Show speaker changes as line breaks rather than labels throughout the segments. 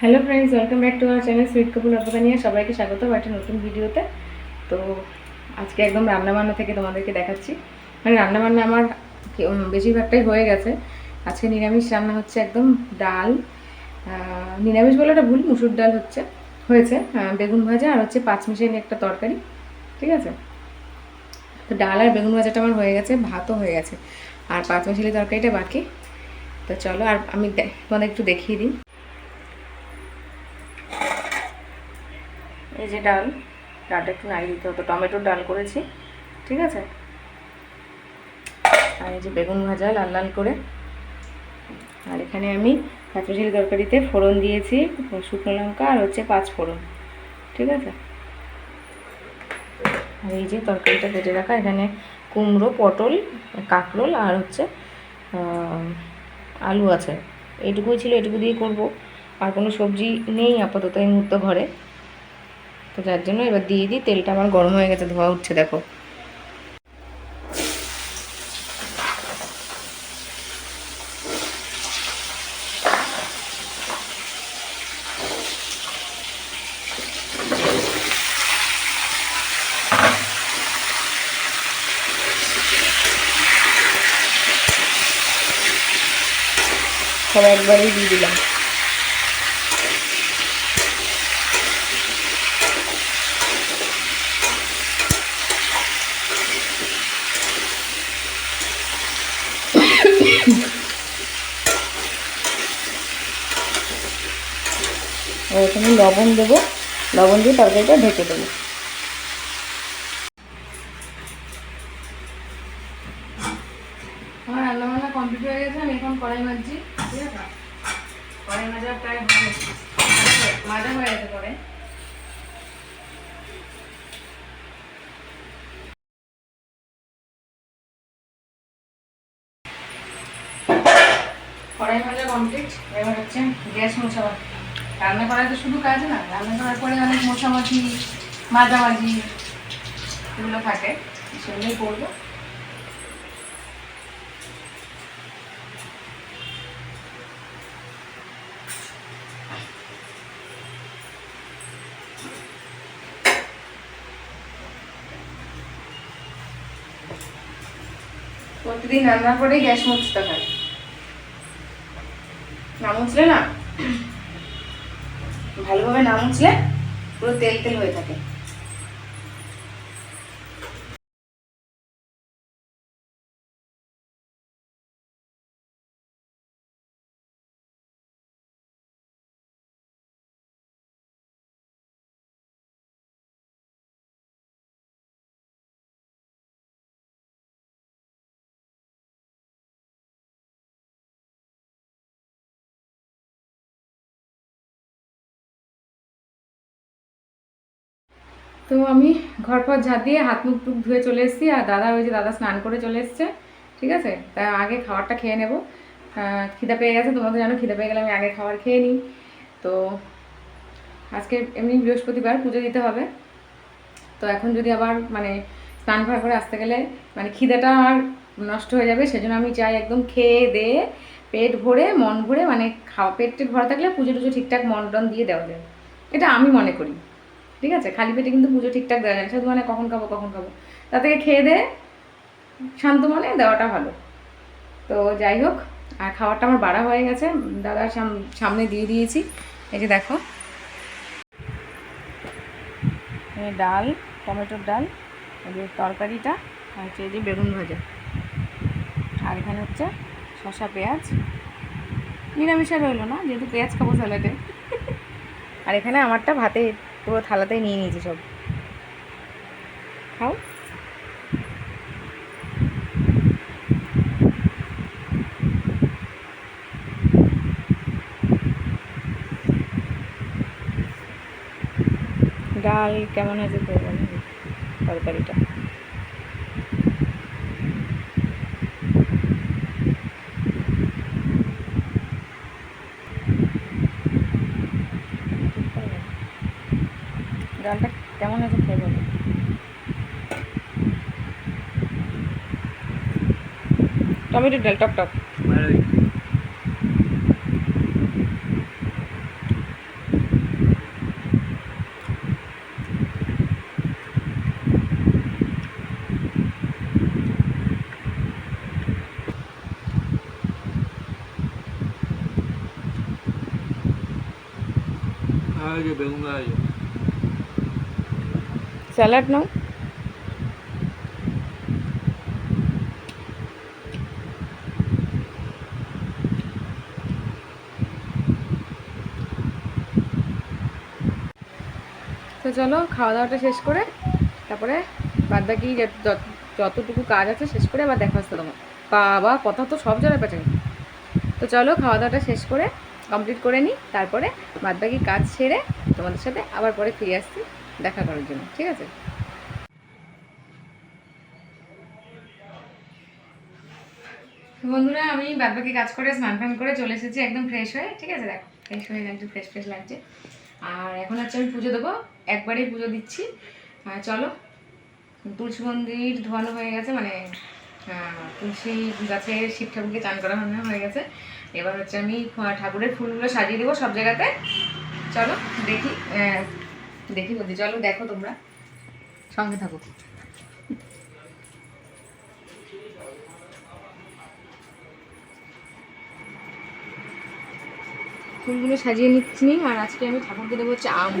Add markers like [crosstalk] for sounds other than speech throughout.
Hello friends welcome back to আমার channel sweet Kapoor অপকা নিয়ে সবাইকে স্বাগত একটা নতুন ভিডিওতে। তো আজকে একদম রান্নাবান্না থেকে তোমাদেরকে দেখাচ্ছি। মানে রান্নাবান্না আমার বেশিরভাগটাই হয়ে গেছে। আজকে নিরামিষ রান্না হচ্ছে একদম ডাল। নিরামিষ বলাটা ভুল, মুসুর ডাল হচ্ছে, হয়েছে। বেগুন ভাজা আর হচ্ছে পাঁচমিশালি একটা তরকারি, ঠিক আছে? তো ডাল আর বেগুন ভাজাটা আমার হয়ে গেছে, ভাতও হয়ে গেছে। আর পাঁচমিশালি তরকারিটা বাকি। তো চলো, আর আমি তোমাদের একটু দেখিয়ে দিই। এই যে ডাল, ডালটা একটু নাড়িয়ে দিতে হতো টমেটোর ডাল করেছি, ঠিক আছে? আর এই যে বেগুন ভাজা লাল লাল করে। আর এখানে আমি কাঁচুশিল তরকারিতে ফোড়ন দিয়েছি, শুকনো লঙ্কা আর হচ্ছে পাঁচ ফোড়ন, ঠিক আছে? আর এই যে তরকারিটা কেটে রাখা, এখানে কুমড়ো, পটল, কাঁকরোল আর হচ্ছে আলু আছে। এটুকুই ছিল এটুকু দিয়ে করব। আর কোনো সবজি নেই আপাতত এই মুহূর্তে ঘরে। তো যার জন্য এবার দিয়ে দিই, তেলটা আমার গরম হয়ে গেছে, ধোয়া উঠছে, দেখো। সব একবারেই দিয়ে দিলাম। আর এখানে লবণ দেবো। লবণ দিয়ে তরকারিটা ঢেকে দেবো। কমপ্লিট হয়ে গেছে কড়াই ভাজা কমপ্লিট এবার হচ্ছে গ্যাস মোছাবার রান্না করা তো শুধু কাজ না, রান্না করার পরে অনেক মোছামাছি মাজামাজি এগুলো থাকে, সেগুলোই করব। প্রতিদিন রান্না পরেই গ্যাস মুছতে হয়। না মুছলে না? ভালোভাবে না মুছলে পুরো তেল তেল হয়ে থাকে। তো আমি ঘর পর ঝাঁট দিয়ে হাত মুখ টুক ধুয়ে চলে এসেছি, আর দাদা ওই যে দাদা স্নান করে চলে এসছে, ঠিক আছে? তা আগে খাবারটা খেয়ে নেব। খিদা পেয়ে গেছে তোমরা তো জানো খিদা পেয়ে গেলে আমি আগে খাবার খেয়ে নিই। তো আজকে এমনি বৃহস্পতিবার, পুজো দিতে হবে। তো এখন যদি আবার মানে স্নান ভার করে আসতে গেলে মানে খিদেটা আমার নষ্ট হয়ে যাবে, সেজন্য আমি চাই একদম খেয়ে দিয়ে পেট ভরে, মন ভরে মানে খাওয়া, পেট টেট ভরা থাকলে পুজো টুজো ঠিকঠাক মন টন দিয়ে দেওয়া যায়। এটা আমি মনে করি। ঠিক আছে? খালি পেটে কিন্তু পুজো ঠিকঠাক দেওয়া যায় শুধু মানে কখন খাব কখন খাব। তা থেকে খেয়ে দে, শান্ত মনে, দেওয়াটা ভালো। তো যাই হোক, আর খাবারটা আমার বাড়া হয়ে গেছে। দাদার সাম- সামনে দিয়ে দিয়েছি। এই যে দেখো। ডাল, টমেটোর ডাল, এই তরকারিটা, আর হচ্ছে এই যে বেগুন ভাজা। আর এখানে হচ্ছে শসা, পেঁয়াজ। নিরামিষা রইল না, যেহেতু পেঁয়াজ খাব স্যালাডে। আর এখানে আমারটা ভাতে পুরো থালাতেই নিয়ে নিয়েছি সব। খাও। ডাল কেমন হয়েছে তো তরকারিটা। ডালটা কেমন আছে খেয়ে বলো টমেটো ডাল টক টক
아, 이게 매운 거 아니에요?
স্যালাড নাও। তো চলো খাওয়া দাওয়াটা শেষ করে তারপরে বাদ বাকি যতটুকু কাজ আছে শেষ করে আবার দেখা হচ্ছে তোমার। বাবা, কথা তো সব জায়গায় পেছানি তো চলো খাওয়া দাওয়াটা শেষ করে কমপ্লিট করে নিই, তারপরে বাদ বাকি কাজ সেরে তোমাদের সাথে আবার পরে ফিরে আসছি। দেখা করার জন্য, ঠিক আছে? বন্ধুরা, আমি বাদ বাকি কাজ করে স্নান ফান করে চলে এসেছি একদম ফ্রেশ হয়ে, ঠিক আছে? দেখো ফ্রেশ হয়ে একদম ফ্রেশ ফ্রেশ লাগছে। আর এখন হচ্ছে আমি পুজো দেবো, একবারেই পুজো দিচ্ছি। চলো, তুলসী মন্দির ধোয়ানো হয়ে গেছে মানে তুলসী গাছে শিব ঠাকুরকে চান করা হয়ে গেছে। এবার হচ্ছে আমি ঠাকুরের ফুলগুলো সাজিয়ে দেবো সব জায়গাতে। চলো, দেখি দেখি বলছি, চলো দেখো তোমরা। সঙ্গে থাকো। ফুলগুলো সাজিয়ে নিচ্ছি, আর আজকে আমি ঠাকুরকে দেবো হচ্ছে আম।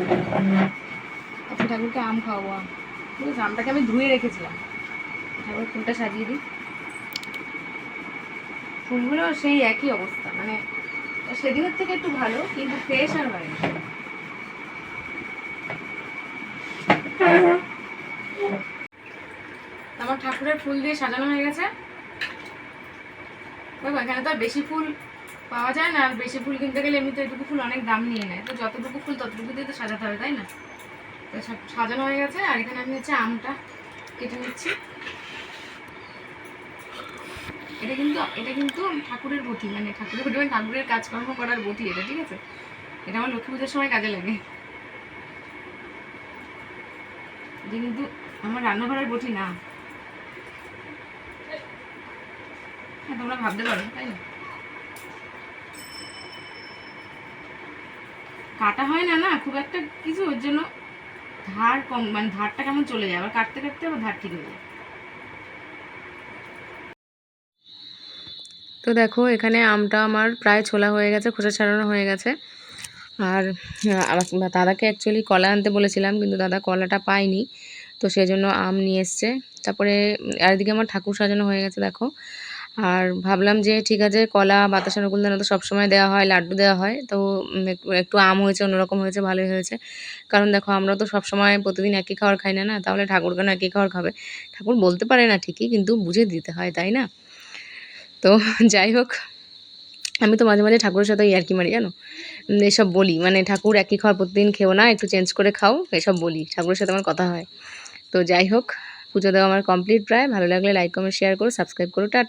আজকে ঠাকুরকে আম খাওয়াবো আম। ঠিক আছে আমটাকে আমি ধুয়ে রেখেছিলাম। ঠাকুর ফুলটা সাজিয়ে দিই। ফুলগুলো সেই একই অবস্থা মানে সেদিনের থেকে একটু ভালো, কিন্তু ফ্রেশ আর হয় না আমার ঠাকুরের ফুল দিয়ে সাজানো হয়ে গেছে। দেখো, এখানে তো আর বেশি ফুল পাওয়া যায় না, আর বেশি ফুল কিনতে গেলে এমনিতে এটুকু ফুল অনেক দাম নিয়ে নেয়। তো যতটুকু ফুল ততটুকু দিয়ে তো সাজাতে হবে, তাই না? তো সা- সাজানো হয়ে গেছে, আর এখানে আমি হচ্ছে আমটা কেটে নিচ্ছি। এটা কিন্তু এটা কিন্তু ঠাকুরের বটি মানে ঠাকুরের বটি মানে ঠাকুরের কাজকর্ম করার বটি এটা, ঠিক আছে? এটা আমার লক্ষ্মী পুজোর সময় কাজে লাগে। এটা কিন্তু আমার রান্নাঘরের বটি না হ্যাঁ তোমরা ভাবতে পারো, তাই না? কাটা হয় না না, খুব একটা কিছু ওর জন্য ধার কম মানে ধারটা কেমন চলে যায়? আবার কাটতে কাটতে আবার ধার ঠিক হয়ে যায়। তো দেখো, এখানে আমটা আমার প্রায় ছোলা হয়ে গেছে, খোসা ছাড়ানো হয়ে গেছে। আর দাদাকে অ্যাকচুয়ালি কলা আনতে বলেছিলাম, কিন্তু দাদা কলাটা পায়নি। তো সেই জন্য আম নিয়ে এসছে। তারপরে আর এদিকে আমার ঠাকুর সাজানো হয়ে গেছে, দেখো। আর ভাবলাম যে ঠিক আছে, কলা বাতাসা নকুলদানা তো সবসময় দেওয়া হয়, লাড্ডু দেওয়া হয়, তো একটু- আম হয়েছে, অন্যরকম হয়েছে, ভালোই হয়েছে। কারণ দেখো, আমরা তো সবসময় প্রতিদিন একই খাবার খাই না না? তাহলে ঠাকুর কেন একই খাবার খাবে? ঠাকুর বলতে পারে না ঠিকই, কিন্তু বুঝে দিতে হয়, তাই না? তো [laughs] যাই হোক, আমি তো মাঝে মাঝে ঠাকুরের সাথে ইয়ার্কি মারি জানো? এসব বলি মানে ঠাকুর একই খাবার প্রতিদিন খেও না, একটু চেঞ্জ করে খাও, এসব বলি, ঠাকুরের সাথে আমার কথা হয়। তো যাই হোক, পুজো দেওয়া আমার কমপ্লিট প্রায়, ভালো লাগলে লাইক কমেন্ট শেয়ার করো সাবস্ক্রাইব করো, টাটা।